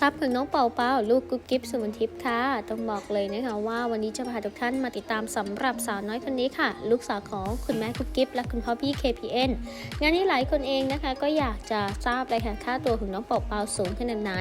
ทรัพย์ของน้องเป่าเป่าลูกกุ๊บกิ๊บสุมนทิพย์ค่ะ ต้องบอกเลยนะคะว่าวันนี้จะพาทุกท่านมาติดตามสำหรับสาวน้อยคนนี้ค่ะ ลูกสาวของคุณแม่กุ๊บกิ๊บและคุณพ่อพี่ KPN งานนี้หลายคนเองนะคะ ก็อยากจะทราบเลยค่ะค่าตัวของน้องเป่าเป่าสูงขนาดไหน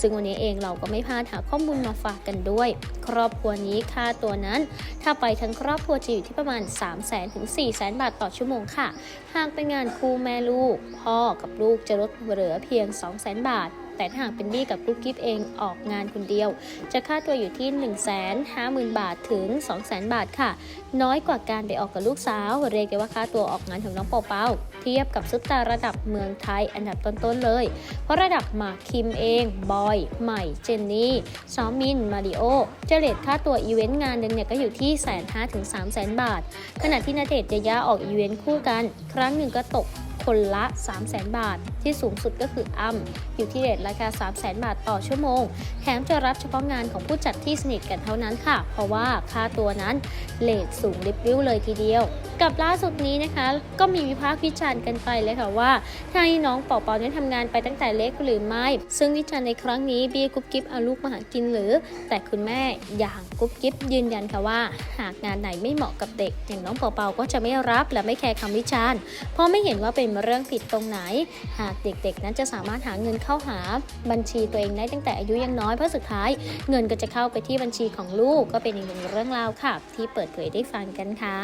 ซึ่งวันนี้เองเราก็ไม่พลาดหาข้อมูลมาฝากกันด้วย ครอบครัวนี้ค่าตัวนั้น ถ้าไปทั้งครอบครัวจะอยู่ที่ประมาณ 3 0 0 0 0 0ถึง4 0 0 0 0 บาทต่อชั่วโมงค่ะ หากเป็นงานคู่แม่ลูก พ่อกับลูกจะลดเหลือเพียง 2 0 0 0 0 0 บาท แต่ถ้าหากเป็นบี้กับกุ๊กกิ๊บเองออกงานคนเดียว จะค่าตัวอยู่ที่ 1 5 0 0 0 0 บาทถึง2 0 0 0 0 0 บาทค่ะ น้อยกว่าการไปออกกับลูกสาว เรียกได้ว่าค่าตัวออกงานของน้องเปาเปาเทียบกับซุปตาระดับเมืองไทยอันดับต้นๆเลย เพราะระดับหมากคิมเอง บอย ใหม่ เจนนี่ซอมมิน มาริโอ เจเลตค่าตัวอีเวนต์งานหนึ่งเนี่ยก็อยู่ที่แสนห้าถึงสามแสนบาท ขณะที่นาเดชน์ยายาออกอีเวนต์คู่กัน ครั้งหนึ่งก็ตกคนละ 3 0 0แสนบาท ที่สูงสุดก็คืออ้ำอยู่ที่เรทราคา 3 0 0แสนบาทต่อชั่วโมง แถมจะรับเฉพาะงานของผู้จัดที่สนิทกันเท่านั้นค่ะ เพราะว่าค่าตัวนั้นเลทสูงริบริ้วเลยทีเดียว กับล่าสุดนี้นะคะ ก็มีวิพากษ์วิจารณ์กันไปเลยค่ะว่าถ้าให้น้องเป่าเป่านั้ทำงานไปตั้งแต่เล็กหรือไม่ ซึ่งวิจารณ์ในครั้งนี้เบียกุ๊บกิ๊บเอาลูกมาหากินหรือ แต่คุณแม่อย่างกุ๊บกิ๊บยืนยันค่ะว่า หากงานไหนไม่เหมาะกับเด็ก อย่างน้องเป่าเป่าก็จะไม่รับและไม่แคร์คำวิจารณ์เพราะไม่เห็นว่าเป็นเรื่องผิดตรงไหน หากเด็กๆ นั้นจะสามารถหาเงินเข้าหาบัญชีตัวเองได้ตั้งแต่อายุยังน้อยเพราะสุดท้าย เงินก็จะเข้าไปที่บัญชีของลูกก็เป็นอีกหนึ่งเรื่องราวค่ะ ที่เปิดเผยได้ฟังกันค่ะ